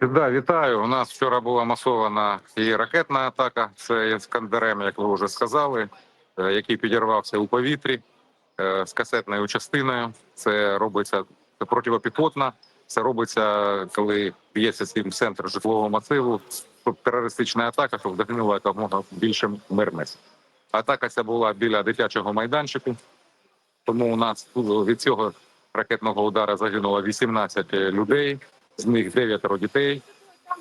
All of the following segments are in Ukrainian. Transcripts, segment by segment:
Да, вітаю. У нас вчора була масована і ракетна атака. Це Іскандерем, як ви вже сказали, е, який підірвався у повітрі е, з касетною частиною. Це робиться це противопіхотна. Це робиться, коли б'ється цим центр житлового масиву. Терористична атака, щоб загинуло якомога більше мирних. Атака ця була біля дитячого майданчику. Тому у нас від цього ракетного удару загинуло 18 людей, з них 9 дітей.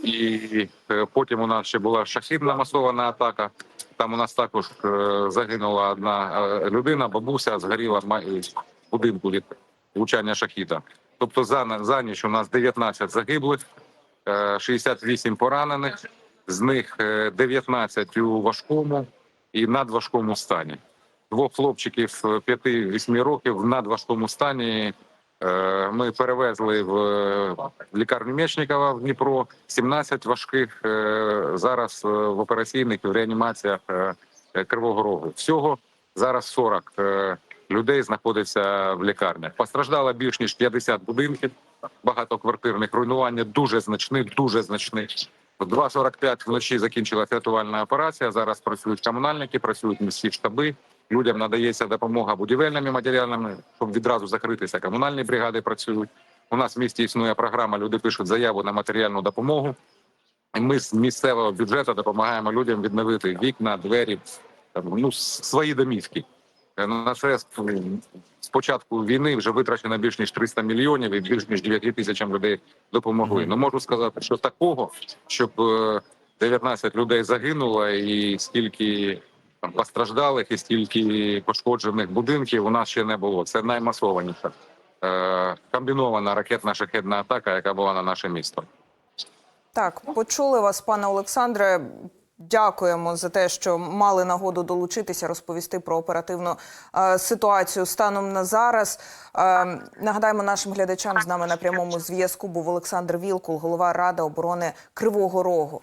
І е, потім у нас ще була шахідна масована атака. Там у нас також е, загинула одна е, людина, бабуся згоріла в будинку від влучання шахіда. Тобто за, за ніч у нас 19 загиблих, е, 68 поранених, з них е, 19 у важкому і надважкому стані. Двох хлопчиків 5-8 років в надважкому стані Ми перевезли в е, лікарню Мечникова в Дніпро 17 важких е, зараз е, в операційних і в реанімаціях е, е, Кривого Рогу. Всього зараз 40 е, людей знаходиться в лікарнях. Постраждало більш ніж 50 будинків, багатоквартирних руйнування дуже значні, дуже значні. В 2.45 вночі закінчилася рятувальна операція. Зараз працюють комунальники, працюють міські штаби. Людям надається допомога будівельними матеріалами, щоб відразу закритися. Комунальні бригади працюють. У нас в місті існує програма. Люди пишуть заяву на матеріальну допомогу. І ми з місцевого бюджету допомагаємо людям відновити вікна, двері, там, ну свої домівки. Е, На це з початку війни вже витрачено більш ніж 300 мільйонів і більш ніж 9 тисячам людей допомогли. Ну можу сказати, що такого, щоб е, 19 людей загинуло, і скільки там постраждалих, і стільки пошкоджених будинків у нас ще не було. Це наймасованіша е, комбінована ракетна шахедна атака, яка була на наше місто. Так, почули вас, пане Олександре. Дякуємо за те, що мали нагоду долучитися, розповісти про оперативну е, ситуацію станом на зараз. Е, нагадаємо нашим глядачам з нами на прямому зв'язку був Олександр Вілкул, голова ради оборони Кривого Рогу.